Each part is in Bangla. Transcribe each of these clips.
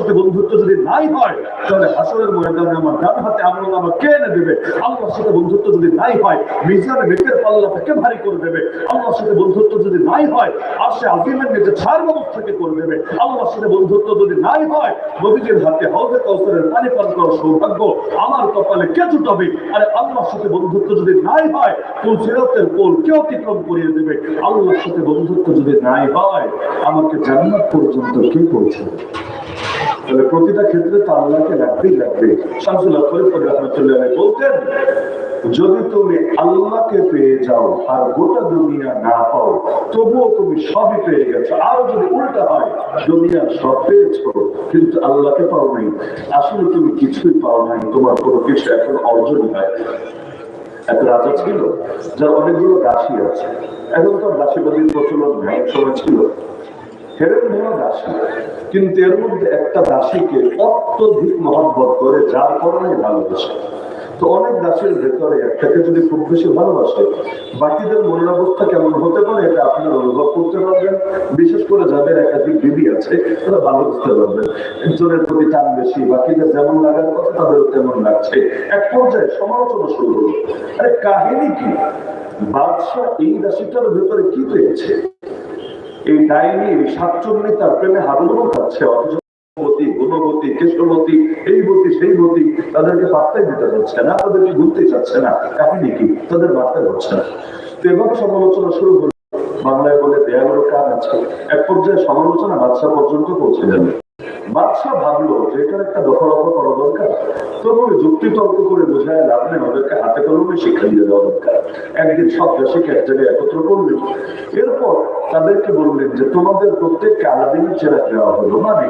সাথে বন্ধুত্ব যদি নাই হয়, তাহলে হাসরের ময়দানে আমার ডান হাতে আমল আমার কে এনে দেবে? আল্লাহর সাথে বন্ধুত্ব যদি নাই হয় মিজানে নেকের পাল্লাটা কে ভারী করে দেবে? আল্লাহর সাথে বন্ধুত্ব যদি নাই হয় আর সে আজিমের নিচে ছাড় ব্যবস্থাকে করে দেবে? আল্লাহর সাথে বন্ধুত্ব যদি নাই হয়, নবীজির হাতে হজে কৌসরের পানি পান করার সৌভাগ্য আমার কপালে কে জুটাবে? আরে আল্লাহর সাথে বন্ধুত্ব যদি নাই হয় তুই সিরাতের পোল কে অতিক্রম করিয়ে দেবে? আল্লাহর সাথে বন্ধুত্ব যদি নাই হয়, আমাকে জান্নাত পর্যন্ত কে পৌঁছে তাহলে প্রতিটা ক্ষেত্রে তো আল্লাহকে লাগবেই লাগবে শামসুল্লাহ ফরিদ রহমতুল্লাহ বলতেন, যদি তুমি আল্লাহকে পেয়ে যাও আর গোটা দুনিয়া না পাও, তবুও তুমি সবই পেয়ে গেছো। আরও যদি উল্টা হয় দুনিয়া সব পেয়েছ, কিন্তু আল্লাহকে পাও নাই। আসলে তুমি কিছুই পাও নাই, তোমার কোনো কিছু এখন অর্জন হয় এক রাজা ছিল, যার অনেকগুলো দাসী আছে। এখন তো দাসীবাদীর প্রচলন নাই ছিল। ধরা দাসী। কিন্তু এর মধ্যে একটা দাসীকে অত্যধিক মহব্বত করে, যার কারণে ভালোবাসে। তো অনেক দাসের ভেতরে একটাকে যদি খুব বেশি ভালোবাসে, বাকিদের মনের অবস্থা কেমন হতে পারে এটা আপনারা অনুভব করতে পারবেন। বিশেষ করে যাদের একাধিক দিদি আছে, তারা ভালো বুঝতে পারবেন। একজনের প্রতি টান বেশি, বাকিদের যেমন লাগার কথা, তাদেরও তেমন লাগছে। এক পর্যায়ে সমালোচনা শুরু হলো। আরে, কাহিনী কি? বাদশাহ এই দাসীটার ভেতরে কি পেয়েছে? এই ডাইনি তার প্রেমে হাবুডুবু খাচ্ছে অথচ সেই তাদেরকে না, তাদেরকে ঘুরতে না। কাহিনী কি? তাদের না। সমালোচনা শুরু বাংলায় বলে এক পর্যায়ে সমালোচনা পর্যন্ত পৌঁছে যাবে বাদশাহ ভাবলো যে এটার একটা দফারফা করা দরকার। তবু যুক্তি তর্ক করে বোঝায় লাভ নেই ওদেরকে হাতে কলমে শিক্ষা দিয়ে দেওয়া দরকার। একদিন সব দেশকে এক জায়গায় একত্র করলেন। এরপর তাদেরকে বললেন যে তোমাদের প্রত্যেককে আলাদিনের চেরাক দেওয়া হলো। মানে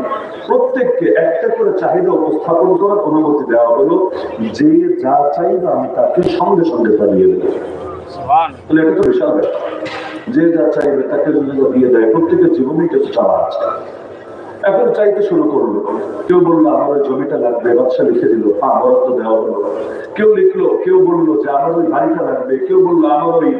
প্রত্যেককে একটা করে চাহিদা উপস্থাপন করার অনুমতি দেওয়া হলো যে যা চাইবে আমি তাকে সঙ্গে সঙ্গে চালিয়ে দেবো। তাহলে এটা তো বিশাল ব্যাপার। যে যা চাইবে তাকে যদি দিয়ে দেয় প্রত্যেকের জীবনে কিছু চাওয়া আছে। এখন চাইতে শুরু করল। কেউ বলল, আমার ওই জমিটা লাগবে বাচ্চা লিখে দিল হ্যাঁ বরাদ্দ দেওয়া হলো। কেউ লিখলো, কেউ বলল যে, আমার ওই বাড়িটা লাগবে। কেউ বলল, আমার ওই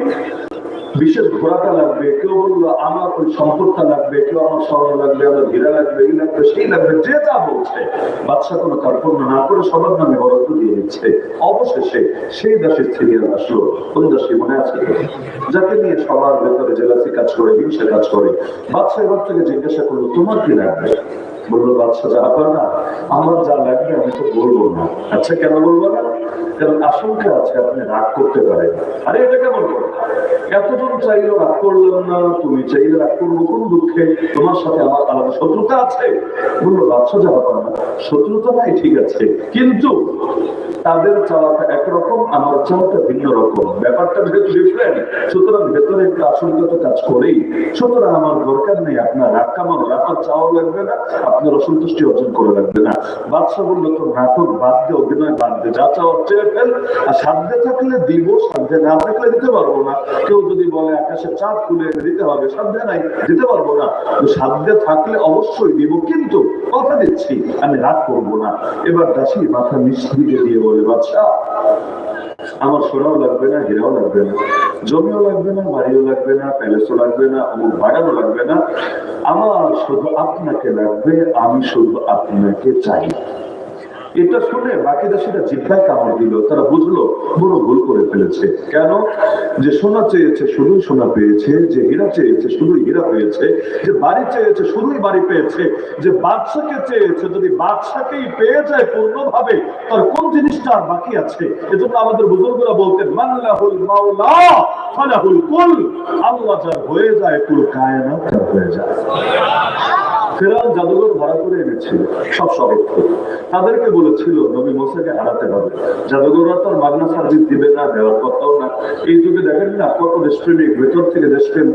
বিশেষ ঘোড়াটা লাগবে, কেউ বলল, আমার ওই সম্পদটা লাগবে, কেউ আমার স্বর্ণ লাগবে, আমার হীরা লাগবে, এই লাগবে, সেই লাগবে, যে যা বলছে। বাচ্চা কোনো কার্পণ্য না করে সবার নামে বরাদ্দ দিয়ে দিচ্ছে। অবশেষে সেই দাসের সিরিয়াল আসলো। কোন দাসী মনে আছে? যাকে নিয়ে সবার ভেতরে জেলাসি কাজ করে, হিংসা কাজ করে। বাচ্চা এবার থেকে জিজ্ঞাসা করল, তোমার কি লাগবে? বলল বাচ্চা যা না, আমার যা লাগবে আমি তো বলব না। আচ্ছা কেন বলব না? আশঙ্কা আছে আপনি রাগ করতে পারেন। আরে, এটা কেমন? চাইলেও রাগ করলাম না, তুমি চাইলে রাগ করব কোন দুঃখে? তোমার সাথে আমার আলাদা শত্রুতা আছে? বলল, বাচ্চা, যা ব্যাপার না। শত্রুতা নাই ঠিক আছে, কিন্তু তাদের চাওয়াটা একরকম, আমার চাওয়াটা ভিন্ন রকম। ব্যাপারটা যেহেতু ডিফারেন্ট সুতরাং ভেতরে একটা আশঙ্কা তো কাজ করেই। সুতরাং আমার দরকার নেই আপনার রাগ কামানো, আপনার চাওয়া লাগবে না, আপনার অসন্তুষ্টি অর্জন করে লাগবে না। বাদশাহ বলল, তো নাটক বাদ দে, অভিনয় বাদ দে, যা চাওয়ার চেয়ে ফেল আর সাধ্যে থাকলে দিব, সাধ্যে না থাকলে দিতে পারব না। কেউ যদি বলে আকাশে চাঁদ খুলে দিতে হবে, সাধ্যে নাই, দিতে পারব না। সাধ্যে থাকলে অবশ্যই দিব, কিন্তু কথা দিচ্ছি, আমি রাগ করব না। এবার দাসী, মাথা দিয়ে বলে বাচ্চা আমার সোনাও লাগবে না, হীরাও লাগবে না। জমিও লাগবে না, বাড়িও লাগবে না, প্যালেসও লাগবে না অমুক বাগানও লাগবে না। আমার শুধু আপনাকে লাগবে, আমি শুধু আপনাকে চাই। এটা শুনে বাকি দেশেরা জিজ্ঞায় কামড় দিল, তারা বুঝলো বড় ভুল করে ফেলেছে। কেন? যে সোনা চেয়েছে শুধুই সোনা পেয়েছে, যে হীরা চেয়েছে শুধুই হীরা পেয়েছে, যে বাড়ি চেয়েছে শুধুই বাড়ি পেয়েছে, যে বাদশাকে চেয়েছে যদি বাদশাকেই পেয়ে যায় পূর্ণভাবে, তার কোন জিনিসটা আর বাকি আছে? এজন্য আমাদের বুজুর্গরা বলতেন মাল্লাহুল মাওলা, ফালাহুল কুল, আল্লাহ যার হয়ে যায় কায়নাত হয়ে যায়। ফেরাল জাদুঘর ভাড়া করে এনেছিল, সব তাদেরকে বলেছিল, নবী মোসাকে হারাতে হবে। জাদুঘররা তো মাগনা সার্ভিস দিবে না, দেওয়ার কথাও না। এই যুগে দেখেন না, কত ভেতর থেকে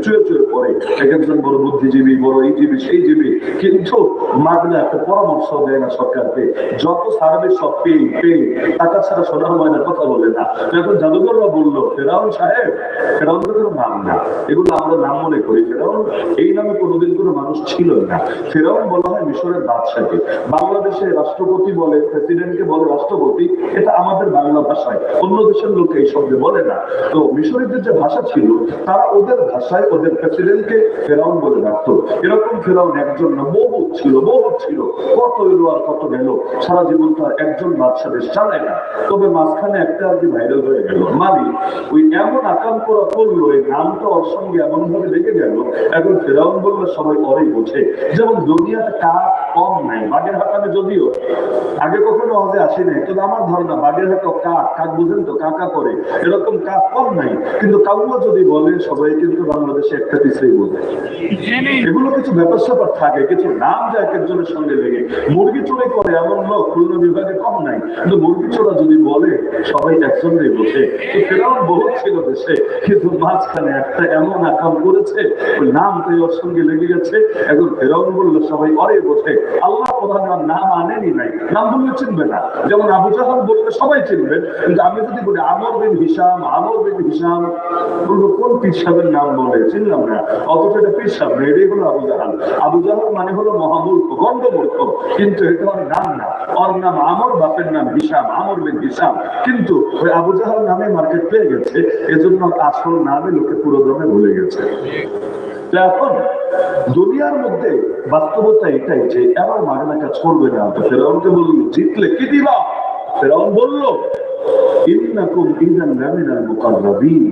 চুয়ে চুয়ে পড়ে। এক একজন বড় বুদ্ধিজীবী, বড় এই জীবী সেই জীবী কিন্তু মাগনা একটা পরামর্শ দেয় না সরকারকে। যত সার্ভিস সব পেয়ে পেয়ে, টাকা ছাড়া সোনার ময়নার কথা বলে না। যখন জাদুঘররা বলল, ফেরাউন সাহেব ফেরাউন তো কোনো নাম না। এগুলো আমরা নাম মনে করি, ফেরাউন, এই নামে কোনোদিন কোনো মানুষ ছিল না। ফেরাউন বলা হয় মিশরের বাদশাকে বাংলাদেশে রাষ্ট্রপতি বলে, প্রেসিডেন্টকে বলে রাষ্ট্রপতি, এটা আমাদের বাংলা ভাষায়। অন্য দেশের লোক এই শব্দে বলে না। তো মিশরীদের যে ভাষা ছিল, তারা ওদের ভাষায় ওদের প্রেসিডেন্টকে ফেরাউন বলে রাখতো এরকম ফেরাউন একজন না, বহু ছিল বহু ছিল। কত এলো আর কত গেল, সারা জীবন তো আর একজন বাদশা দেশ চালায় না। তবে মাঝখানে একটা আর কি ভাইরাল হয়ে গেল। মানে ওই এমন আকাম করা করল, এই নামটা ওর সঙ্গে এমন ভাবে লেগে গেল এখন ফেরাউন বললে, সবাই অনেক বোঝে যেমন দুনিয়াতে কাক কম নাই, বাগের হাটানে যদিও আগে কখনো হজে আসি নাই, কিন্তু আমার ধারণা বাগের হাটে কাক কাক বুঝেন তো, কাকা করে। এরকম কাক কম নাই, কিন্তু কাউয়া যদি বলে, সবাই কিন্তু বাংলাদেশে একটা পিছিয়ে বোঝে এগুলো কিছু ব্যাপার স্যাপার থাকে, কিছু নাম যায় এক একজনের সঙ্গে লেগে। মুরগি চুরি করে এমন লোক খুলনা বিভাগে কম নাই, কিন্তু মুরগি চোরা যদি বলে, সবাই একসঙ্গে বসে। তো ফেরাউন বহুত ছিল দেশে, কিন্তু মাঝখানে একটা এমন আকাম করেছে ওই নাম তো ওর সঙ্গে লেগে গেছে। এখন ফেরাউন বলল, সবাই অরে বসে, আল্লাহ প্রধান নাম আনেনি নাই। নাম বললে চিনবে না। যেমন আবু জাহাল বললে সবাই চিনবে কিন্তু আমি যদি বলি আমর বিন হিসাম, আমর বিন হিসাম, বলব, কোন পীর সাহেবের নাম বলে? চিনলাম না। অথচ এটা পীর সাহেব এটাই হলো আবু জাহাল। আবু জাহাল মানে হলো মহামূর্খ, গণ্ডমূর্খ। কিন্তু এটা ওর নাম না। ওর নাম আমর, বাপের নাম হিসাম, আমর বিন হিসাম। কিন্তু ওই আবু জাহাল নামে মার্কেট পেয়ে গেছে, এজন্য আসল নামে লোকে পুরো দমে ভুলে গেছে। এখন দুনিয়ার মধ্যে বাস্তবতা এটাই যে মাগনা কাজ করবে না। তো ফেরাউনকে বলল, জিতলে কি দিবা? ফেরাউন বলল, ইন্নাকুম ইদান মুকাররাবিন।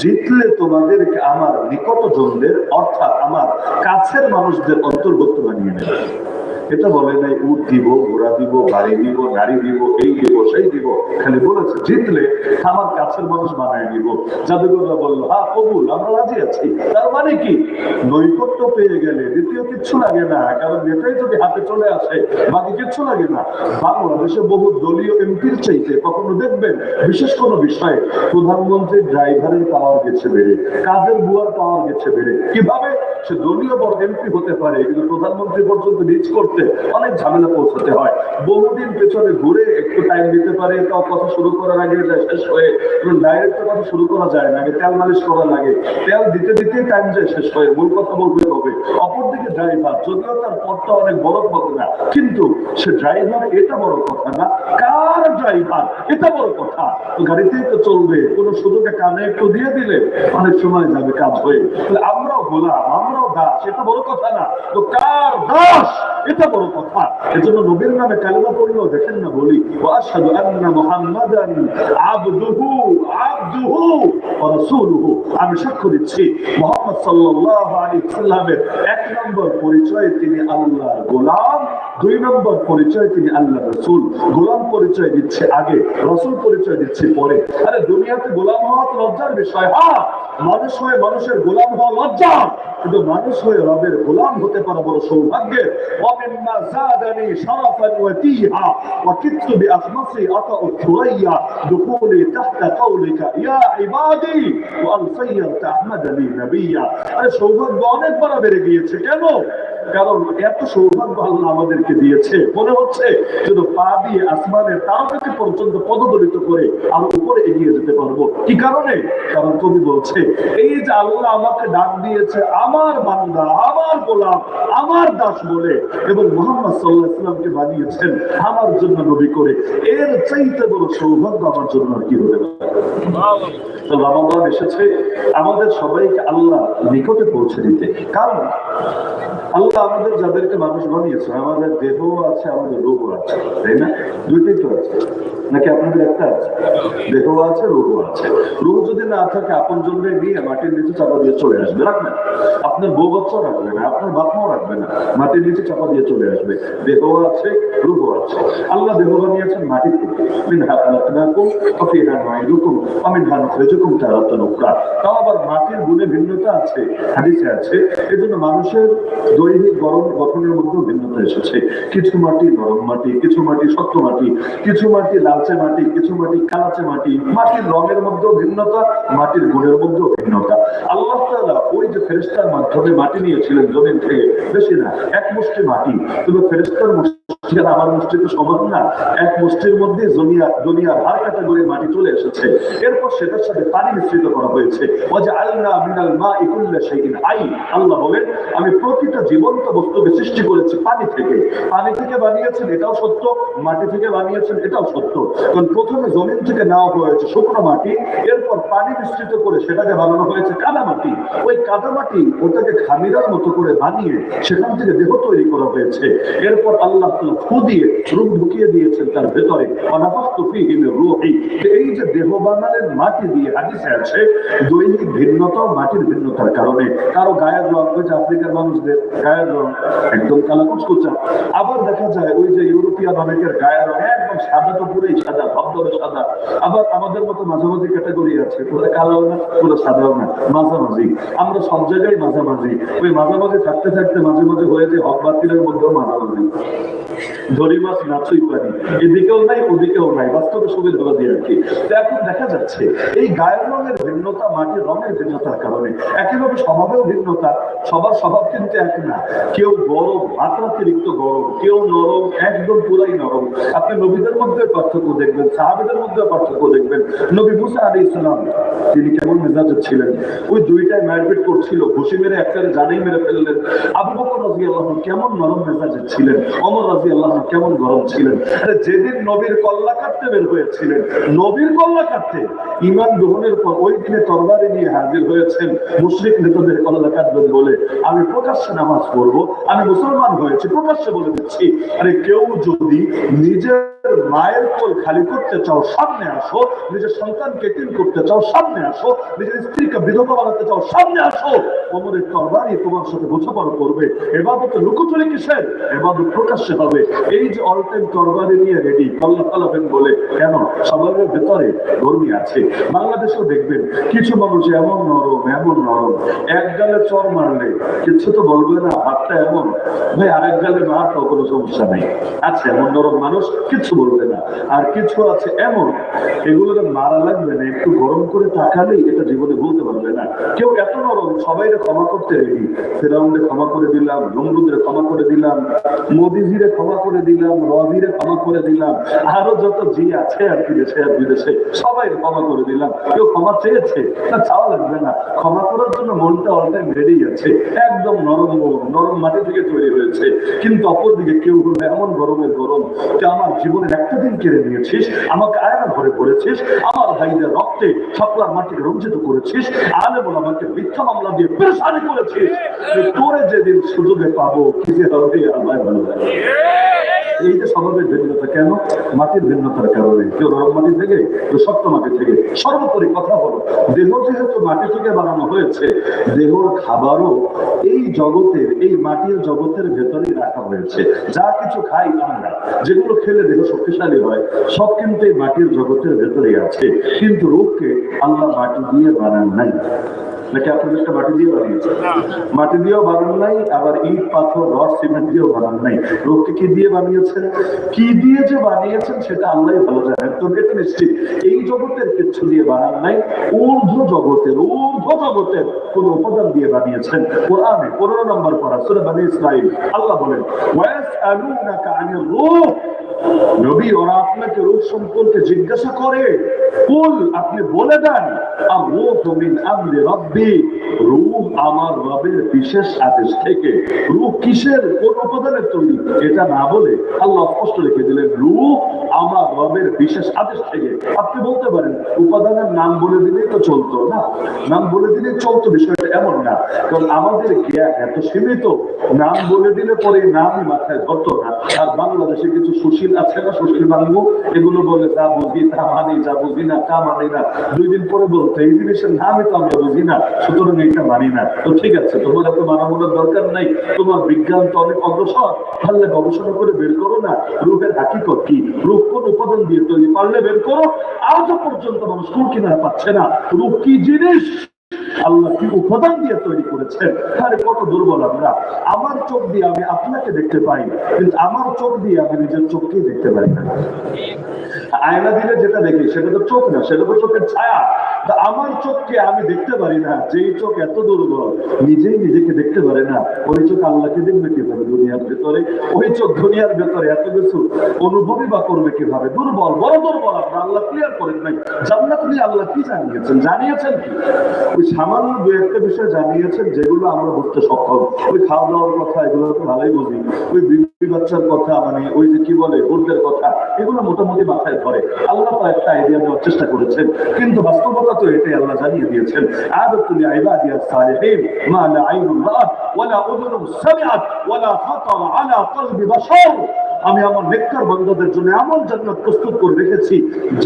জিতলে তোমাদেরকে আমার নিকটজনদের, অর্থাৎ আমার কাছের মানুষদের অন্তর্ভুক্ত বানিয়ে নেবে। এটা বলে নাই, উট দিব, ঘোড়া দিব, গাড়ি দিব গাড়ি দিব, এই দিব, সেই দিব। খালি বলেছে, জিতলে আমার কাছের মানুষ বানায় নিব। জাদুঘররা বলল হ্যাঁ কবুল, আমরা রাজি আছি। তার মানে কি? নৈকট্য পেয়ে গেলে দ্বিতীয় কিচ্ছু লাগে না, কারণ নেতাই যদি হাতে চলে আসে, বাকি কিচ্ছু লাগে না। বাংলাদেশে বহু দলীয় এমপির চাইতে কখনো দেখবেন, বিশেষ কোনো বিষয়ে প্রধানমন্ত্রীর ড্রাইভারের পাওয়ার গেছে বেড়ে, কাজের বুয়ার পাওয়ার গেছে বেড়ে। কীভাবে সে দলীয় বড় এমপি হতে পারে, কিন্তু প্রধানমন্ত্রী পর্যন্ত রিচ করতে অনেক ঝামেলা পৌঁছাতে হয়। বহুদিন পেছনে ঘুরে একটু টাইম দিতে পারে তাও কথা শুরু করার আগে শেষ হয়ে ডাইরেক্ট কথা শুরু করা যায় না, আগে তেল মালিশ করা লাগে। তেল দিতে দিতে টাইম যায় শেষ হয়ে, মূল কথা বলতে হবে। অপরদিকে ড্রাইভার যদিও তার পথটা অনেক বড় পথ না, কিন্তু সে ড্রাইভার এটা বড় কথা না, কার ড্রাইভার এটা বড় কথা। গাড়িতেই তো চলবে, কোনো সুযোগে কানে একটু দিয়ে দিলে অনেক সময় যাবে কাজ হয়ে। আমরাও গোলাম, আমরাও দাস এটা বড় কথা না। তো কার দাস এটা বড় কথা। এজন্য নবীর নামে কালেমা দেখেন না বলি আন্না মুহাম্মাদান আবদুহু আবদুহু ওয়া রাসূলুহু। আমি সাক্ষ্য দিচ্ছি, মুহাম্মদ সাল্লাল্লাহু আলাইহি সাল্লামের এক নম্বর পরিচয় তিনি আল্লাহর গোলাম, দুই নম্বর পরিচয় তিনি আল্লাহ রসুল। গোলাম পরিচয় দিচ্ছে আগে, রসুল পরিচয় দিচ্ছে পরে। আরে, দুনিয়াতে গোলাম হওয়া লজ্জার বিষয় হ্যাঁ? মানুষ হয়ে মানুষের গোলাম হওয়া লজ্জা। কিন্তু মানুষ হয়ে রবের গোলাম হতে পারা বড় সৌভাগ্যের অমিম্মা জাদানি শরাফান ওয়া তিহা ওয়া কিতু বি আখমাসি আতা উথুরাইয়া দুকুলি তাহতা কাউলিকা ইয়া ইবাদি ওয়া আলফাইয়া তাহমাদানি নবিয়া আরে সৌভাগ্য অনেক বড় বেড়ে গিয়েছে কেন কারণ এত সৌভাগ্য আল্লাহ আমাদেরকে দিয়েছে। মনে হচ্ছে পা দিয়ে আসমানের তারকাকে পর্যন্ত পদদলিত করে উপরে এগিয়ে যেতে পারব। কি কারণে? কারণ কবি বলছে, এই যে আল্লাহ আমাকে ডাক দিয়েছে, আমার বান্দা, আমার আমার দাস বলে এবং মোহাম্মদ সাল্লাহ ইসলামকে বানিয়েছেন, আমার জন্য নবী করে, এর চাইতে বড় সৌভাগ্য আমার জন্য আর কি হতে পারে? এসেছে। আমাদের সবাইকে আল্লাহ নিকটে পৌঁছে দিতে। কারণ আল্লাহ আমাদের যাদেরকে মানুষ বানিয়েছে, আমাদের দেহ আছে, আমাদের রূপ আছে, তাই না? দুইটাই তো আছে। নাকি আপনাদের একটা আছে? দেহ আছে রূপ আছে। রূপ যদি না থাকে, আপন জন্য নিয়ে মাটির নিচে চাপা দিয়ে চলে আসবে রাখবেন আপনার বউ বাচ্চাও রাখবে না, আপনার বাপ মাও রাখবে না, মাটির নিচে চাপা দিয়ে চলে আসবে। দেহ আছে রূপ আছে। আল্লাহ দেহ বানিয়েছেন মাটি থেকে মিনহা খালাকনাকুম ওয়া ফিহা নুঈদুকুম ওয়া মিনহা নুখরিজুকুম তারাতান উখরা। তাও আবার মাটির গুণে ভিন্নতা আছে, হাদিসে আছে। এজন্য মানুষের দৈহিক গরম গঠনের ভিন্নতা এসেছে। কিছু মাটি মাটি, কিছু মাটি শক্ত মাটি, কিছু মাটি লালচে মাটি, কিছু মাটি কালাচে মাটি। মাটির রঙের ভিন্নতা, মাটির গুণের ভিন্নতা। আল্লাহ ওই যে মাধ্যমে মাটি নিয়েছিলেন থেকে, বেশি না, এক মুষ্টি মাটি। আমার মুষ্টি তো সমান না, এক মুষ্টির মধ্যে জমিয়া হার ক্যাটাগরির মাটি চলে এসেছে। এরপর সেটার সাথে পানি মিশ্রিত করা হয়েছে। মিনাল হাই আল্লাহ বলেন, আমি প্রতিটা জীবন জ্বলন্ত বস্তুকে সৃষ্টি করেছি পানি থেকে। পানি থেকে বানিয়েছেন, এটাও সত্য। মাটি থেকে বানিয়েছেন, এটাও সত্য। কারণ প্রথমে জমিন থেকে নেওয়া হয়েছে শুকনো মাটি, এরপর পানি মিশ্রিত করে সেটাকে বানানো হয়েছে কাদা মাটি। ওই কাদা মাটি ওটাকে খামিরার মতো করে বানিয়ে সেখান থেকে দেহ তৈরি করা হয়েছে। এরপর আল্লাহ ফু দিয়ে রূপ ঢুকিয়ে দিয়েছেন তার ভেতরে। এই যে দেহ বানালেন মাটি দিয়ে হাদিসে আছে দৈনিক ভিন্নতা মাটির ভিন্নতার কারণে। কারও গায়ের রং যে আফ্রিকার মানুষদের গায়ের একদম কালা কুচকুচা। আবার দেখা যায় ওই যে ইউরোপিয়ান অনেকের গায়ের একদম সাদা তো পুরোই সাদা ভদ্রে সাদা। আবার আমাদের মতো মাঝামাঝি ক্যাটাগরি আছে পুরো কালো না পুরো সাদাও না, মাঝামাঝি। আমরা সব জায়গায় মাঝামাঝি। ওই মাঝামাঝি থাকতে থাকতে মাঝে মাঝে হয়ে যায় হক মধ্যেও মাঝামাঝি। ধরি মাছ নাচই পারি। এদিকেও নাই, ওদিকেও নাই, বাস্তবে সুবিধা দিয়ে কি। তো এখন দেখা যাচ্ছে, এই গায়ের রঙের ভিন্নতা মাটির রঙের ভিন্নতার কারণে। একইভাবে স্বভাবেও ভিন্নতা, সবার স্বভাব কিন্তু এক না। কেউ গরম মাত্রাতিরিক্ত গরম, কেউ নরম, একদম পুরাই নরম। আপনি নবীদের মধ্যে পার্থক্য দেখবেন, সাহাবিদের মধ্যে পার্থক্য দেখবেন। নবী মুসা আলী ইসলাম তিনি কেমন মেজাজের ছিলেন? ওই দুইটাই মারপিট করছিল, ঘুষি মেরে একটারে জানেই মেরে ফেললেন। আবু বকর রাজি আল্লাহ কেমন নরম মেজাজের ছিলেন? অমর রাজি আল্লাহ কেমন গরম ছিলেন? যেদিন নবীর কল্লা কাটতে বের হয়েছিলেন, নবীর কল্লা কাটতে ইমান গ্রহণের পর ওই দিনে তরবারি নিয়ে হাজির হয়েছেন মুশরিক নেতাদের কল্লা কাটবেন বলে। আমি প্রকাশ্যে নামাজ পড়ব আমি মুসলমান হয়েছি, প্রকাশ্যে বলে দিচ্ছি, আরে কেউ যদি নিজের মায়ের কোল খালি করতে চাও, সামনে আসো, নিজের সন্তানকে তিন করতে চাও, সামনে আসো, নিজের স্ত্রীকে বিধবা বানাতে চাও, সামনে আসো, অমরের তরবারি তোমার সাথে বোঝাপড়া করবে, এবাদত লুকোচুরি কিসের? এবাদত প্রকাশ্যে হবে। এই যে অল টাইম তরবারি নিয়ে রেডি কল্লা ফলাবেন বলে, কেন? সবার ভেতরে ধর্মী আছে। বাংলাদেশেও দেখবেন, কিছু মানুষ এমন নরম এমন নরম এক গালে চর মারলে, কিছু তো বলবে না হাতটা এমন? ভাই, আরেক গালে মারটাও কোনো সমস্যা নেই। আছে এমন নরম মানুষ কিছু বলবে না। আর কিছু আছে এমন, এগুলোকে মারা লাগবে না, একটু গরম করে তাকালেই এটা জীবনে বলতে পারবে না। কেউ এত নরম সবাই ক্ষমা করতে রেডি। ফেরাউন্ডে ক্ষমা করে দিলাম, নমরুদের ক্ষমা করে দিলাম, মোদিজিরে ক্ষমা করে দিলাম, রবিরে ক্ষমা করে দিলাম, আরও যত জি আছে আর কি দেশে আর বিদেশে সবাই ক্ষমা করে দিলাম। কেউ ক্ষমা চেয়েছে? না, চাওয়া লাগবে না। ক্ষমা করার জন্য মনটা অল টাইম রেডি আছে। একদম নরম মন। নরম মাটি থেকে তৈরি হয়েছে। কিন্তু অপরদিকে কেউ হলো এমন গরমের গরম যে আমার জীবনের একটা দিন কেড়ে নিয়েছিস আমাকে আয়না ঘরে পড়েছিস আমার ভাইদের রক্তে সাপলার মাটিকে রঞ্জিত করেছিস আলে বলে আমাকে মিথ্যা মামলা দিয়ে পেরেশানি করেছিস। তোরে যেদিন সুযোগে পাবো কি যে হবে আল্লাহ ভালো লাগে। এই যে স্বভাবের ভিন্নতা কেন? মাটির ভিন্নতার কারণে। কেউ নরম মাটি থেকে কেউ শক্ত মাটি থেকে। সর্বোপরি কথা হলো দেহ যেহেতু মাটি থেকে বানানো হয়েছে দেহর খাবারও এই জগতের এই মাটির জগতের ভেতরেই রাখা হয়েছে। যা কিছু খাই আমরা, যেগুলো খেলে দেহ শক্তিশালী হয়, সব কিন্তু এই মাটির জগতের ভেতরেই আছে। কিন্তু রোগকে আল্লাহ মাটি দিয়ে বানান নাই। নাকি মাটি দিয়ে বানিয়েছে। মাটি দিয়েও বানান নাই আবার ইট পাথর রড সিমেন্ট দিয়েও বানান নাই। লোককে কি দিয়ে বানিয়েছেন? কি দিয়ে যে বানিয়েছেন সেটা আল্লাহ ভালো জানেন। তো এটা নিশ্চিত এই জগতের কিছু দিয়ে বানান নাই ঊর্ধ্ব জগতের ঊর্ধ্ব জগতের কোন উপাদান দিয়ে বানিয়েছেন। কোরআনে পনেরো নম্বর পড়া সুরে বানি ইসরাইল আল্লাহ বলেন ওয়াস আলুনাকা আনির রূহ। নবী, ওরা আপনাকে সম্পর্কে জিজ্ঞাসা করে, কুল, আপনি বলে দেন আমরি রবের বিশেষ আদেশ থেকে। কিসের? কোন উপাদানের তৈরি? এটা না বলে আল্লাহ স্পষ্ট রেখে দিলেন আমার রবের বিশেষ আদেশ থেকে আপনি বলতে পারেন, উপাদানের নাম বলে দিলেই তো চলতো, না? নাম বলে দিলে চলতো, বিষয়টা এমন না। কারণ আমাদের জ্ঞান এত সীমিত, নাম বলে দিলে পরে নামই মাথায় ধরতো না। আর বাংলাদেশে কিছু সুশীল আছে না বাংলু এগুলো বলে বুঝি তা মানি যা বুঝি না, তা মানি না। দুই দিন পরে বলতে, এই জিনিসের তো আমরা বুঝি না, সুতরাং এটা মানি না। তো ঠিক আছে, তোমার এত দরকার নাই। তোমার বিজ্ঞান তো অনেক অগ্রসর। পারলে গবেষণা করে বের করো না। রূপের হাকিকত কি? রূপ কোন উপাদান দিয়ে তৈরি? পারলে বের করো। আজও পর্যন্ত মানুষ কিনা পাচ্ছে না। রূপ কি জিনিস? আল্লাহ কি উপাদান দিয়ে তৈরি করেছেন? আরে, কত দুর্বল আমরা। আমার চোখ দিয়ে আমি আপনাকে দেখতে পাই, কিন্তু আমার চোখ দিয়ে আমি নিজের চোখকেই দেখতে পাই না। আয়না দিলে যেটা দেখি, সেটা তো চোখ না, সেটা তো চোখের ছায়া। আমার চোখকে আমি দেখতে পারি না, যেই চোখ এত দুর্বল, নিজেই নিজেকে দেখতে পারে না। ওই চোখ আল্লাহকে দেখবে কীভাবে দুনিয়ার ভেতরে? ওই চোখ দুনিয়ার ভেতরে এত কিছু অনুভবই বা করবে কীভাবে? দুর্বল, বড় দুর্বল আপনার আল্লাহ ক্লিয়ার করেন নাই। জান্নাত নিয়ে আল্লাহ কি জানিয়েছেন? জানিয়েছেন কি? ওই সামান্য দু একটা বিষয় জানিয়েছেন যেগুলো আমরা বুঝতে সক্ষম। ওই খাওয়া দাওয়ার কথা, এগুলো তো ভালোই বুঝি। ওই বিবি বাচ্চার কথা মানে ওই যে কি বলে ভোটের কথা, এগুলো মোটামুটি মাথায় ধরে। আল্লাহ তো একটা আইডিয়া দেওয়ার চেষ্টা করেছেন। কিন্তু বাস্তবতা তো এটাই আল্লাহ জানিয়ে দিয়েছেন। আদতুল ইবাদিয়া সালিহিন মা লা আইনুন রাআত ওয়ালা উযুনুন সামিআত ওয়ালা খাতার আলা কলবি বাশার। আমি আমার নেককার বান্দাদের জন্য এমন জান্নাত প্রস্তুত করে রেখেছি,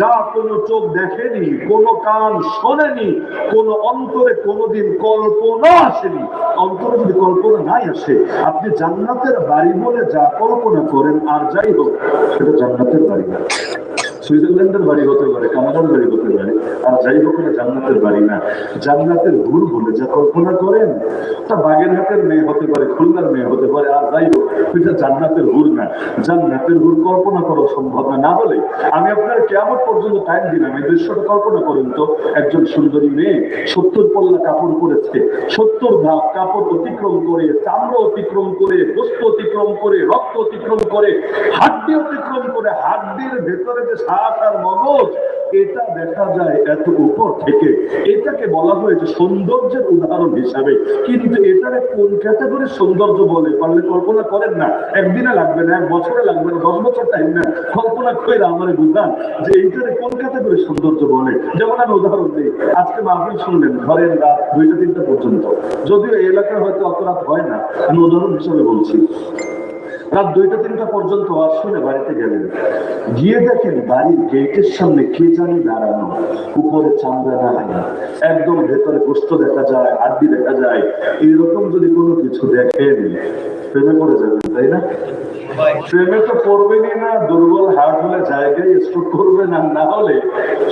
যা কোনো চোখ দেখেনি, কোনো কান শোনেনি, কোনো অন্তরে কোনোদিন কল্পনা আসেনি। অন্তরে যদি কল্পনা নাই আসে, আপনি জান্নাতের বাড়ি বলে যা কল্পনা করেন আর যাই হোক, সেটা জান্নাতের বাড়ি না। সুইজারল্যান্ডের বাড়ি হতে পারে, কানাডার বাড়ি হতে পারে, আর যাই হোক না, জান্নাতের বাড়ি না। জান্নাতের ঘুর বলে যা কল্পনা করেন, তা বাগেরহাটের মেয়ে হতে পারে, খুলনার মেয়ে হতে পারে, আর যাই হোক, এটা জান্নাতের হুর না। জান্নাতের হুর কল্পনা করা সম্ভব না। না হলে আমি আপনার কেমন পর্যন্ত টাইম দিলাম, এই দৃশ্যটা কল্পনা করেন তো। একজন সুন্দরী মেয়ে সত্তর পল্লা কাপড় পরেছে, সত্তর ধাপ কাপড় অতিক্রম করে, চামড়া অতিক্রম করে গোস্ত অতিক্রম করে, রক্ত অতিক্রম করে, হাড্ডি অতিক্রম করে, হাড্ডির ভেতরে যে শ্বাস আর মগজ, এটা দেখা যায় এত উপর থেকে। এটাকে বলা হয়েছে সৌন্দর্যের উদাহরণ হিসাবে। কিন্তু এটারে কোন সৌন্দর্য বলে? পারলে কল্পনা করেন না। একদিনে লাগবে না, এক বছরে লাগবে না, দশ বছর টাইম না কল্পনা করে আমার যে এইটারে কোন সৌন্দর্য বলে। যেমন আমি উদাহরণ দিই, আজকে মাহফিল শুনলেন, ধরেন রাত দুইটা, তিনটা পর্যন্ত। যদিও এই এলাকায় হয়তো অত রাত হয় না, আমি উদাহরণ হিসাবে বলছি। রাত দুইটা, তিনটা পর্যন্ত আসলে শুনে বাড়িতে গেলেন। গিয়ে দেখেন বাড়ির গেটের সামনে কে জানি দাঁড়ানো, উপরে চামড়া নাই একদম ভেতরে গোস্ত দেখা যায় আড্ডি দেখা যায়। এরকম যদি কোনো কিছু দেখেন, প্রেমে পড়ে যাবেন। তাই না? প্রেমে তো পড়বেনই না, দুর্বল হার্ট হলে জায়গায় স্ট্রোক করবে না না হলে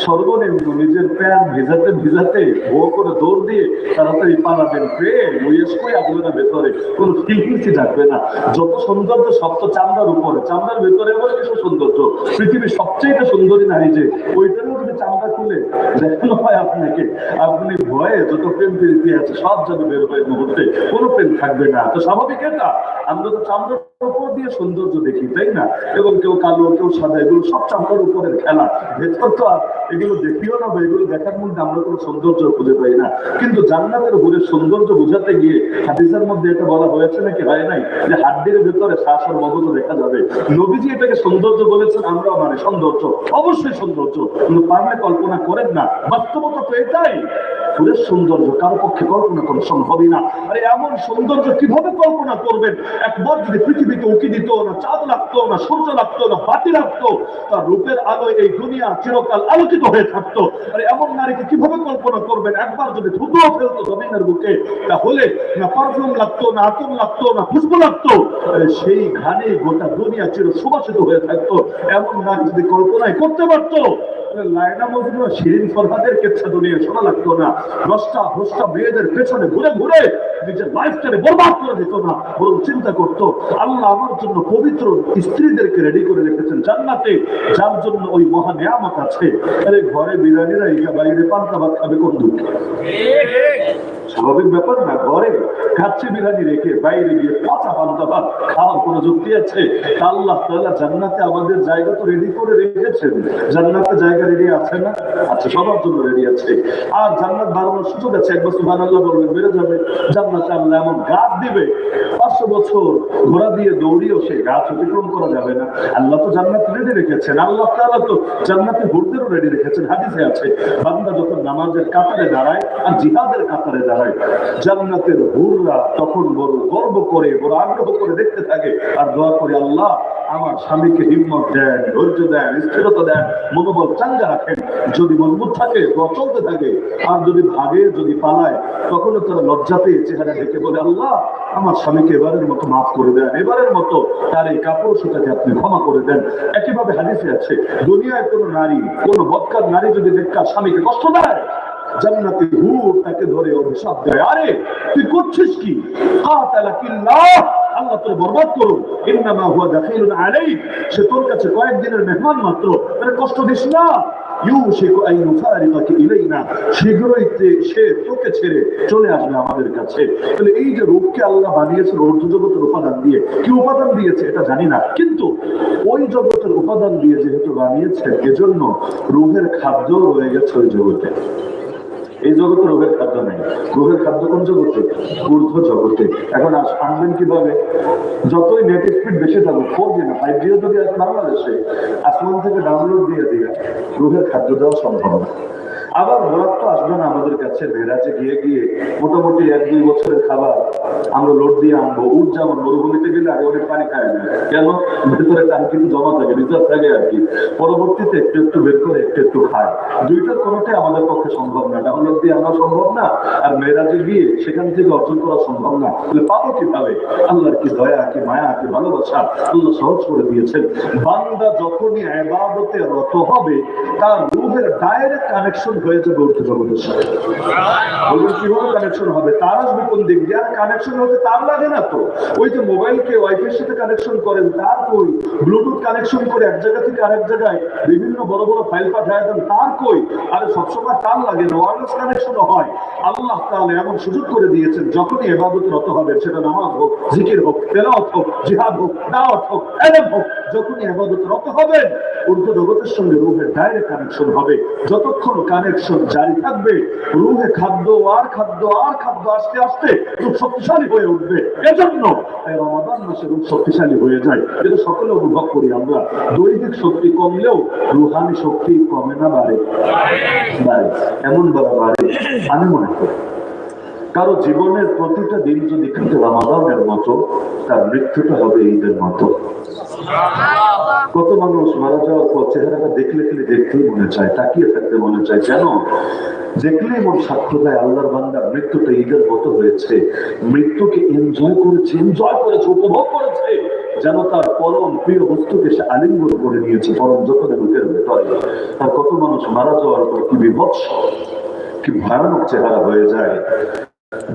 সর্বনিম্ন নিজের প্যান্ট ভিজাতে ভিজাতে ভো করে দৌড় দিয়ে তাড়াতাড়ি পালাবেন। প্রেম, ওই ওয়েস্কই আসবে না ভেতরে, কোনো ফিলিংসই থাকবে না। যত সৌন্দর্য সব তো চামড়ার উপরে, চামড়ার ভেতরে বলে কিছু সৌন্দর্য। পৃথিবীর সবচেয়ে সুন্দরী নারী যে যদি চামড়া দেখানো হয় আপনাকে। আপনি ভয়ে যত প্রেম আছে, সব বের হয়ে মুহূর্তে। কোনো প্রেম থাকবে না। তো স্বাভাবিক এটা। আমরা তো উপর দিয়ে সৌন্দর্য দেখি, তাই না? এবং কেউ কালো, কেউ সাদা, এগুলো সব চামড়ার উপরের খেলা। ভেতর তো এগুলো দেখিও না এগুলো দেখার মধ্যে আমরা কোনো সৌন্দর্য খুঁজে পাই না। কিন্তু জান্নাতের উপরে সৌন্দর্য বোঝাতে গিয়ে হাদিসের মধ্যে এটা বলা হয়েছে নাকি হয় নাই? যে হাড্ডির ভেতরে শ্বাস আর মগজ দেখা যাবে। নবীজি এটাকে সৌন্দর্য বলেছেন, আমরাও মানে সৌন্দর্য। অবশ্যই সৌন্দর্য। কিন্তু পারলে কল্পনা করেন না। বাস্তবতা তো এটাই। ফুলের সৌন্দর্য, কারও পক্ষে কল্পনা করা সম্ভবই না। আরে এমন সৌন্দর্য কীভাবে কল্পনা করবেন? একবার যদি পৃথিবীতে উকি দিত না, চাঁদ লাগতো না, সূর্য লাগতো না, বাতি লাগতো, তার রূপের আলোয় এই দুনিয়া চিরকাল আলোকিত হয়ে থাকতো। আরে এমন নারীকে কীভাবে কল্পনা করবেন? একবার যদি থুতুও ফেলতো জমিনের বুকে, তাহলে না পারফিউম লাগতো, না আতম লাগতো, না খুশবু লাগতো। সেই ঘানে গোটা দুনিয়া চির সুবাসিত হয়ে থাকতো। এমন নারী যদি কল্পনায় করতে পারতো, তাহলে লায়না মজনু শিরিন ফরহাদের কেচ্ছা দুনিয়া শোনা লাগতো না। দশটা দশটা মেয়েদের পেছনে ঘুরে ঘুরে নিজের লাইফটাকে বরবাদ করে দিত না, বরং চিন্তা করতো, আল্লাহ আমার জন্য পবিত্র স্ত্রীদেরকে রেডি করে রেখেছেন জান্নাতে, যার জন্য ওই মহা নিয়ামত আছে। আরে ঘরে বিরানিরা ইকা বাইরে পান্তা ভাত খাবে কোন দুঃখে? স্বাভাবিক ব্যাপার না, ঘরে খাচ্ছে বিরানি রেখে বাইরে গিয়ে পচা পান্তা ভাত খাওয়ার কোনো যুক্তি আছে? আল্লাহ তাআলা জান্নাতে আমাদের জায়গা তো রেডি করে রেখেছেন। জান্নাতে জায়গা রেডি আছে। না? আচ্ছা সবার জন্য রেডি আছে। আর জান্নাত বাড়ানোর সুযোগ আছে, একবার সুবহানাল্লাহ বলবেন, বেড়ে যাবে। জান্নাতে আল্লাহ এমন গাছ দিবে। পাঁচশো বছর ঘোড়া দিয়ে দৌড়িয়েও সে গাছ অতিক্রম করা যাবে না। আল্লাহ তো জান্নাত রেডি রেখেছেন। আল্লাহ তাআলা তো জান্নাতে ঘুরতেও রেডি রেখেছেন। হাদিসে আছে, বান্দা যখন নামাজের কাতারে দাঁড়ায় আর জিহাদের কাতারে দাঁড়ায়, জান্নাতের হুররা তখন বড় গর্ব করে, বড় আগ্রহ করে দেখতে থাকে। আর দোয়া করে, আল্লাহ, আমার স্বামীকে হিম্মত দেন, ধৈর্য দেন, স্থিরতা দেন, মনোবল চাঙ্গা রাখেন। যদি মজবুত থাকে চলতে থাকে, আর যদি ভাগে, যদি পালায়, তখনও তারা লজ্জা পেয়ে চেহারা দেখে বলে, আল্লাহ, আমার স্বামীকে এবারের মতো মাফ করে দেন, এবারের মতো তার এই কাপড় সেটাকে আপনি ক্ষমা করে দেন। একইভাবে হাদিসে আছে, দুনিয়ায় কোনো নারী, কোনো বৎকার নারী যদি দেখা স্বামীকে কষ্ট দেয়, জান্নাতে হুর তাকে ধরে অভিশাপ দেয়। আরে, তুই করছিস কি? আল্লাহ তোর বরবাদ করুন ইন্নামা হুয়া দাখিলুন আলাইক। সে তোর কাছে কয়েকদিনের মেহমান মাত্র, তার কষ্ট দিস না। ইউশিকু আই ইউফারিকাকে ইলাইনা। শীঘ্রই সে তোকে ছেড়ে চলে আসবে আমাদের কাছে। তাহলে এই যে রূপকে আল্লাহ বানিয়েছেন অর্ধ জগতের উপাদান দিয়ে, কি উপাদান দিয়েছে এটা জানি না। কিন্তু ওই জগতের উপাদান দিয়ে যেহেতু বানিয়েছে, এজন্য রূহের খাদ্য রয়ে গেছে ওই জগতে। এই জগতে রোগের খাদ্য নেই। রোগের খাদ্য কোন জগতে? ঊর্ধ্ব জগতে। এখন আস- আনবেন কীভাবে? যতই নেট স্পিড বেশি থাকুক ফোর জি না ফাইভ জিও যদি আজ বাংলাদেশে আসমান থেকে ডাউনলোড দিয়ে দিয়ে, রোগের খাদ্য দেওয়া সম্ভব আবার বরাদ তো আসবে না আমাদের কাছে। মেরাজে গিয়ে গিয়ে মোটামুটি এক দুই বছরের খাবার আমরা লোড দিয়ে আনব। উঠ যেমন মরুভূমিতে গেলে আগে অনেক পানি খায় না। কেন? ভেতরে টাঙ্কিতে জমা থাকে রিজার্ভ থাকে আর কি। পরবর্তীতে একটু একটু বের করে একটু একটু খায়। দুইটার কোনোটাই আমাদের পক্ষে সম্ভব না। ডাউনলোড দিয়ে আনা সম্ভব না, আর মেয়েরাজে গিয়ে সেখান থেকে অর্জন করা সম্ভব না। তাহলে পাবো কীভাবে? আল্লাহর কি দয়া, কি মায়া, কি ভালোবাসা? আল্লাহ সহজ করে দিয়েছেন। বান্দা যখনই এবাদতে রত হবে, তার রুহের ডাইরেক্ট কানেকশন হয়ে যাবে কানেকশন হবে? তার আসবে কোন দিক? কানেকশন তার লাগে না তো। ওই যে মোবাইলকে সাথে কানেকশন করেন ব্লুটুথ কানেকশন করে এক জায়গা থেকে আরেক জায়গায় বিভিন্ন বড় বড় ফাইল পাঠায় দেন, তার কই? আরে সবসময় তার লাগে না ওয়ারলেস হয়। আল্লাহ তাহলে এমন সুযোগ করে দিয়েছেন, যখনই এবাদত রত হবেন সেটা নামাজ হোক, জিকির হোক, তেলাওয়াত হোক, জিহাদ হোক, দাওয়াত হোক, এলেম হোক, যখনই এবাদত রত হবেন ঊর্ধ্ব জগতের সঙ্গে রুহের ডাইরেক্ট কানেকশন হবে। যতক্ষণ জারি থাকবে। রুহে খাদ্য, আর খাদ্য আর খাদ্য আস্তে আস্তে শক্তিশালী হয়ে উঠবে। এজন্য রমাদান মাসে রূপ শক্তিশালী হয়ে যায়। সকলে অনুভব করি আমরা। দৈহিক শক্তি কমলেও রুহানি শক্তি কমে না, বাড়ে। বাড়ে। এমন বাড়ে। আমি মনে করি। কারও জীবনের প্রতিটা দিন যদি কিন্তু রমাদানের মতো, তার মৃত্যুটা হবে ঈদের মতো। কত মানুষ মারা যাওয়ার পর চেহারাটা দেখলে খালি দেখতেই মনে চায়, তাকিয়ে থাকতে মনে চায়, কেন? দেখলেই মন সাক্ষ্য দেয়, আল্লাহর বান্দার মৃত্যুটা ঈদের মতো হয়েছে। মৃত্যুকে এনজয় করেছে এনজয় করেছে, উপভোগ করেছে, যেন তার পরম প্রিয় বস্তুকে সে আলিঙ্গন করে নিয়েছে, পরম যতনে বুকের ভেতরে। আর কত মানুষ মারা যাওয়ার পর কি বিভৎস, কি ভয়ানক চেহারা হয়ে যায়।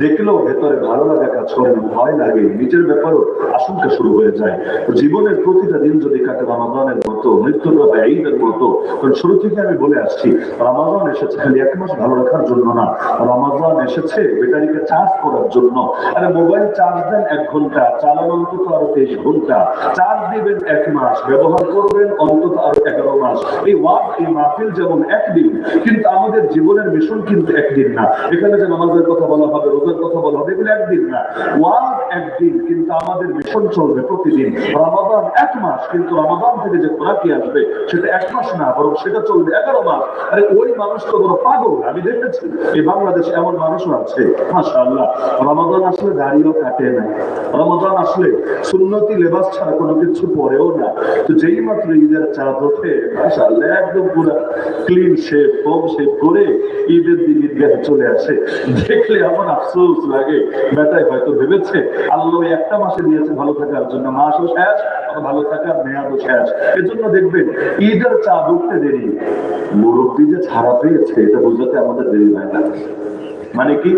দেখলেও ভেতরে ভালো লাগা কাজ করে ভয় লাগে। নিজের ব্যাপারও আশঙ্কা শুরু হয়ে যায়। জীবনের প্রতিটা দিন যদি কাটে রমাদানের মতো মৃত্যুটা হয় ঈদের মতো, কারণ শুরু থেকে আমি বলে আসছি, রমাদান এসেছে খালি এক মাস ভালো রাখার জন্য না। রমাদান এসেছে ব্যাটারিকে চার্জ করার জন্য। আরে মোবাইল চার্জ দেন এক ঘণ্টা, চালান অন্তত আরও তেইশ ঘণ্টা। চার্জ দিবেন এক মাস, ব্যবহার করবেন অন্তত আরও এগারো মাস। এই ওয়াজ এই মাহফিল যেমন একদিন, কিন্তু আমাদের জীবনের মিশন কিন্তু একদিন না। এখানে যে নামাজের কথা বলা হবে রোজার কথা বলা হবে, এগুলো একদিন না। ওয়াজ একদিন, কিন্তু আমাদের মিশন চলবে প্রতিদিন। রমাদান এক মাস, কিন্তু রমাদান থেকে যে খোরাকি আসবে, সেটা এক মাস না, বরং সেটা চলবে এগারো মাস। আরে ওই মানুষ তো বড় পাগল আমি দেখেছি। এই বাংলাদেশে এমন মানুষও আছে, মাশাআল্লাহ। রমাদান আসলে দাড়িও কাটে না। রমাদান আসলে সুন্নতি লেবাস ছাড়া কোনো কিছু পরেও না। তো যেই মাত্র ঈদের চাঁদ ওঠে, মাশাআল্লাহ, একদম পুরো ক্লিন শেপ হোম শেপ করে ঈদের দিন ঈদগাহে চলে আসে। দেখলে আমার আফসোস লাগে। বেটাই, হয়তো ভেবেছে, আল্লাহ একটা মাসে দিয়েছে ভালো থাকার জন্য। মাসও শেষ ভালো থাকার মেয়াদও শেষ। এজন্য দেখবেন, ঈদের চা উঠতে দেরি। মুরব্বী যে ছাড়া পেয়েছে, এটা বোঝাতে আমাদের দেরি হয় না। মানে কি?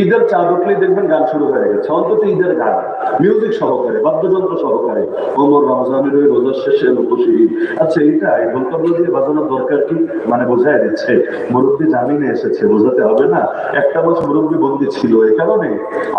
ঈদের চাঁদ উঠলেই দেখবেন গান শুরু হয়ে গেছে। অন্তত ঈদের গান। মিউজিক সহকারে, বাদ্যযন্ত্র সহকারে। ওমর রমজানের ওই রোজার শেষে উপসী আচ্ছা এইটা এই বক্তব্য দিয়ে বাজানোর দরকার কি? মানে বোঝায় দিচ্ছে। মুরব্বী জামিনে এসেছে, বোঝাতে হবে না। একটা মাস মুরব্বী বন্দী ছিল এই কারণে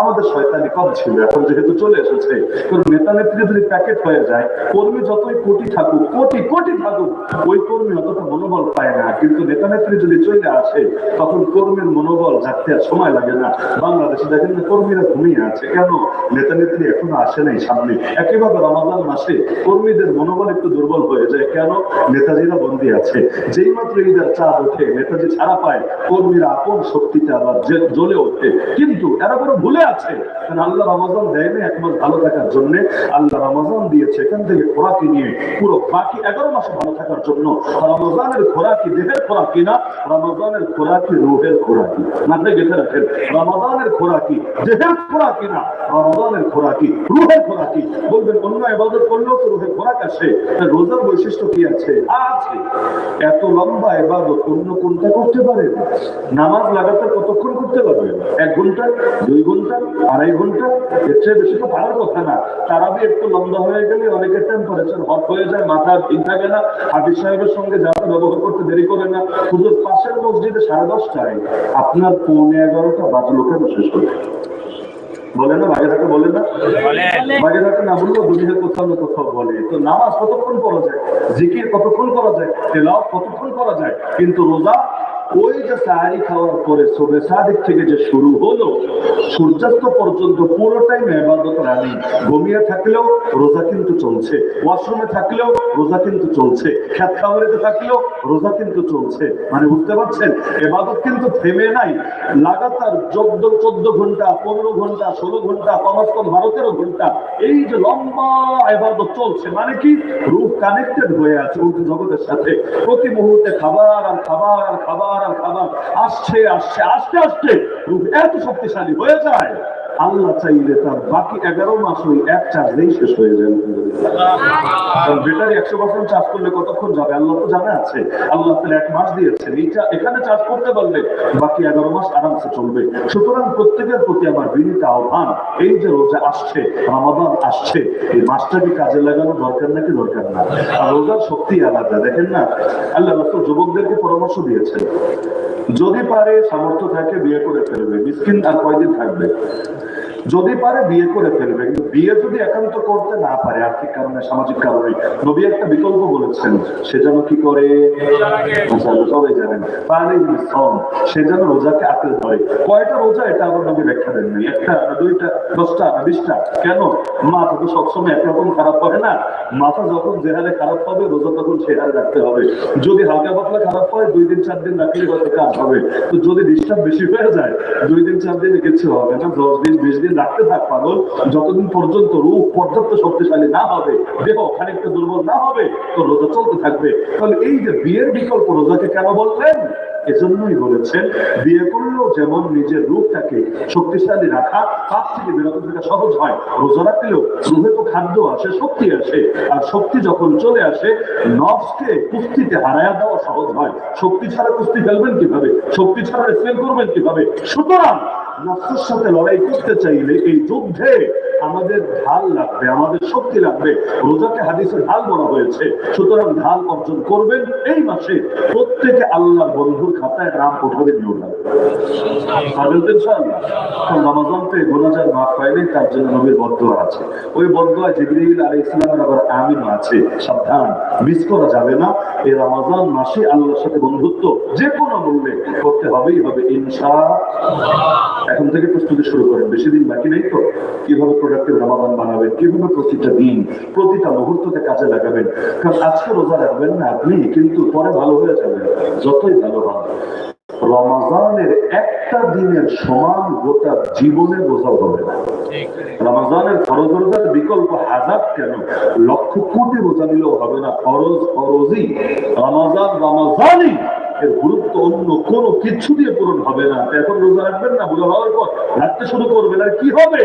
আমাদের শয়তানি কম ছিল। এখন যেহেতু চলে এসেছে কারণ নেতা নেত্রী যদি প্যাকেট হয়ে যায়, কর্মী যতই কোটি থাকুক, কোটি কোটি থাকুক, ওই কর্মী অতটা মনোবল পায় না। কিন্তু নেতা নেত্রী যদি চলে আসে, তখন কর্মীর মনোবল জাগতে সময় লাগে না। বাংলাদেশে দেখেন কর্মীরা ঘুমিয়ে আছে। কেন? নেতা নেত্রী এখনও আসে নাই সামনে। একইভাবে রমাদান মাসে কর্মীদের মনোবল একটু দুর্বল হয়ে যায়। কেন? নেতাজিরা বন্দী আছে। যেই মাত্র ঈদের চাঁদ ওঠে, নেতাজি ছাড়া পায়। কর্মীরা আপন শক্তিতে আবার জ্বলে ওঠে। কিন্তু এরা বড় ভুলে আছে। কারণ আল্লাহ রমাজান দেয়নি এক মাস ভালো থাকার জন্য। আল্লাহ রমাজান দিয়েছে এখান থেকে খোরাকি নিয়ে। পুরো বাকি এগারো মাসে ভালো থাকার জন্য। রমজানের খোরাকি দেহের খোরাকি না, রমজানের খোরাকি রুহের খোরাকি। মাথায় গেঁথে রাখেন। রমাদানের খোরাকি, দেহের খোরাকি না, রমাদানের খোরাকি, রুহের খোরাকি। বলবেন, অন্য ইবাদত করলেও তো রুহের খোরাক আসে রোজার বৈশিষ্ট্য কি আছে? আছে। এত লম্বা এবাদত অন্য কোনটা করতে পারে? নামাজ লাগাতার কতক্ষণ করতে পারবে? এক ঘণ্টা, দুই ঘণ্টা, আড়াই ঘণ্টা? এর চেয়ে বেশি তো পারার কথা না। তারাবি একটু লম্বা হয়ে গেলে অনেকের টেম্পারেচার হট হয়ে যায়, মাথা ঠিক থাকে না। হাফিজ সাহেবের সঙ্গে যাতে ব্যবহার করতে দেরি করে না। শুধু পাশের মসজিদে সাড়ে দশটায়। আপনার পৌনে এগারোটা বাজলো কেন শেষ করে। বলে না বাগেরহাটে বলে না? বাগেরহাটে না বললেও দুনিয়ার কোথাও না কোথাও বলে। তো নামাজ কতক্ষণ করা যায়? জিকির কতক্ষণ করা যায়? তেলাও কতক্ষণ করা যায়? কিন্তু রোজা ওই যে সাহারি খাওয়ার পরে সবে সাদিক থেকে যে শুরু হলো, সূর্যাস্ত পর্যন্ত রানি। থাকলেও রোজা কিন্তু চলছে। ওয়াশরুমে থাকলেও রোজা কিন্তু চলছে। খ্যাত থাকলেও রোজা কিন্তু চলছে। মানে বুঝতে পারছেন? এবাদত কিন্তু থেমে নাই। লাগাতার চোদ্দ চোদ্দ ঘণ্টা, পনেরো ঘণ্টা, ষোলো ঘণ্টা কমাস ঘণ্টা। এই যে লম্বা এবাদত চলছে মানে কি? রূপ কানেক্টেড হয়ে আছে জগতের সাথে। প্রতি মুহূর্তে খাবার আর খাবার আর খাবার আর আবার আসছে আসছে আসতে আসতে এত শক্তিশালী হয়ে যায়। আল্লাহ চাইলে তার বাকি এগারো মাস ওই এক চার্জেই শেষ হয়ে ব্যাটারি একশো পার্সেন্ট চার্জ করলে কতক্ষণ যাবে? আল্লাহ তো জানা আছে। আল্লাহ তাহলে এক মাস এইটা এখানে চার্জ করতে পারলে বাকি এগারো মাস আরামসে চলবে। সুতরাং প্রত্যেকের প্রতি আমার বিনীত আহ্বান, এই যে রোজা আসছে, রমাদান আসছে, এই মাসটাকে কাজে লাগানো দরকার নাকি দরকার না? আর রোজার আলাদা। দেখেন না, আল্লাহ রাসূল যুবকদেরকে পরামর্শ দিয়েছেন, যদি পারে সামর্থ্য থাকে বিয়ে করে ফেলবে, মিসকিন আর কয়দিন থাকবে? যদি পারে বিয়ে করে ফেলবে, কিন্তু বিয়ে যদি একান্ত করতে না পারে আর্থিক কারণে? সামাজিক কারণে। নবী একটা বিকল্প বলেছেন, সে যেন কি করে? সবাই জানেন শ্রম সে যেন রোজাকে আঁকড়ে ধরে। কয়টা রোজা এটা আবার নবী ব্যাখ্যা দেননি? একটা, দুইটা, দশটা, বিশটা। কেন? মাথা তো সবসময় একরকম খারাপ হয় না। মাথা যখন যে হারে খারাপ হবে রোজা তখন সে হারে রাখতে হবে। যদি হালকা পাতলা খারাপ হয়, দুই দিন চার দিন রাখলে হয়তো কাজ হবে। তো যদি ডিস্টার্ব বেশি হয়ে যায়, দুই দিন, চার দিনে কিছু হবে না, দশ দিন, বিশ দিন রাখতে থাক পাগল, যতদিন পর্যন্ত রূপ পর্যাপ্ত শক্তিশালী না হবে, দেহ খানিকটা দুর্বল না হবে, তো রোজা চলতে থাকবে। তাহলে এই যে বিয়ের বিকল্প রোজাকে কেন বললেন? এজন্যই বলেছেন, বিয়ে করলেও যেমন নিজের রূপটাকে শক্তিশালী রাখা পাপ থেকে বিরত থাকা সহজ হয়। রোজা রাখলেও রুহে তো খাদ্য আসে, শক্তি আসে, আর শক্তি যখন চলে আসে নফসকে কুস্তিতে হারায়া দেওয়া সহজ হয়। শক্তি ছাড়া কুস্তি খেলবেন কীভাবে? শক্তি ছাড়া রেসলিং করবেন কীভাবে? সুতরাং নফসের সাথে লড়াই করতে চাইলে এই যুদ্ধে আমাদের ঢাল লাগবে, আমাদের শক্তি লাগবে। রোজাকে হাদিসের ঢাল বলা হয়েছে। সুতরাং ঢাল অর্জন করবেন এই মাসে। প্রত্যেকে আল্লাহর বন্ধুর খাতায় নাম ওঠাবে নিয়োগ লাগবে গোনাজার মাফ পাইলে তার জন্য নবীর আছে। ওই জিবরিল আলাইহিস সালামের আবার আমিন আছে। সাবধান, মিস করা যাবে না। এই রমাজান মাসে আল্লাহর সাথে বন্ধুত্ব যে কোনো মূল্যে করতে হবেই হবে ইনশা এখন থেকে প্রস্তুতি শুরু করেন। বেশি দিন বাকি নেই তো? কীভাবে প্রোডাক্টিভ রমাদান বানাবেন। কীভাবে প্রতিটা দিন, প্রতিটা মুহূর্তকে কাজে লাগাবেন। কারণ আজকে রোজা রাখবেন না আপনি, কিন্তু পরে ভালো হয়ে যাবেন যতই ভালো হন। রমাজানের একটা দিনের সমান গোটা জীবনে বোঝা হবে না। রমাজানের ফরজ রোজার বিকল্প হাজার কেন? লক্ষ কোটি রোজা নিলেও হবে না। ফরজ ফরজই রমাজান রমাজানই। এর গুরুত্ব অন্য কোনো কিছু দিয়ে পূরণ হবে না। এখন রোজা রাখবেন না বুঝা হওয়ার পর রাখতে শুরু করবেন, আর কি হবে?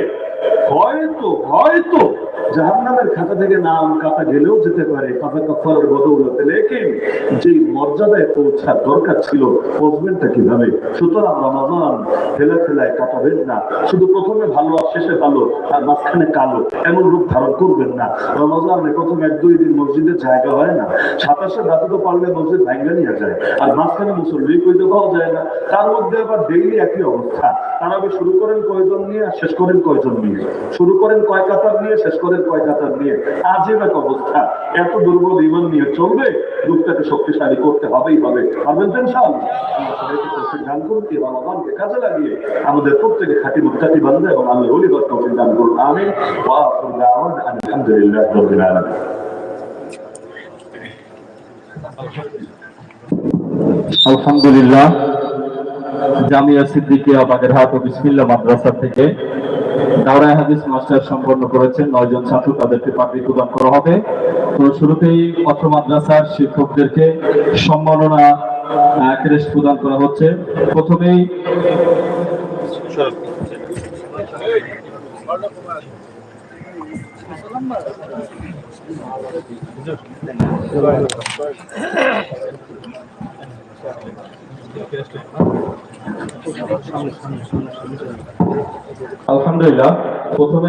হয়তো হয়তো। জাহান্নামের খাতা থেকে নাম কাটা গেলেও যেতে পারে। কাজা কাফারের বদৌলতে। লেকিন যে মর্যাদায় পৌঁছার দরকার ছিল, পৌঁছবেনটা কীভাবে? সুতরাং রমাজান ফেলে ফেলায় কাটাবেন না। শুধু প্রথমে ভালো আর শেষে ভালো, আর মাঝখানে কালো। এমন রূপ ধারণ করবেন না। রমাজানে প্রথম এক দুই দিন মসজিদের জায়গা হয় না। সাতাশে রাতে তো পারলে মসজিদ ভাঙ্গা নিয়ে যায়। আর মাঝখানে মুসল্লি কইতে পাওয়া যায় না। তার মধ্যে আবার ডেইলি একই অবস্থা। তারা শুরু করেন কয়জন নিয়ে, আর শেষ করেন কয়জন নিয়ে? শুরু করেন কয় কাতার নিয়ে, শেষ করেন কয় কাতার নিয়ে? আজীব এক অবস্থা। এত দুর্বল ইমান নিয়ে চলবে? রূপটাকে শক্তিশালী করতে হবেই হবে। পারবেন তো লাগিয়ে আমাদের প্রত্যেকে খাঁটি মুত্তাকি বান্দা এবং আল্লাহ ওলিগত তৌফিক দান করুন। দাওয়ানা আলহামদুলিল্লাহি আলহামদুলিল্লাহ। জামিয়া সিদ্দিকিয়া বাগেরহাট ও বিসমিল্লা মাদ্রাসা থেকে দাওরায় হাদিস মাস্টার সম্পন্ন করেছেন। নয়জন ছাত্র তাদেরকে পাগড়ি প্রদান করা হবে। তো শুরুতেই অত্র মাদ্রাসার শিক্ষকদেরকে সম্মাননা ক্রেস্ট প্রদান করা হচ্ছে। প্রথমেই আলহামদুলিল্লাহ প্রথমে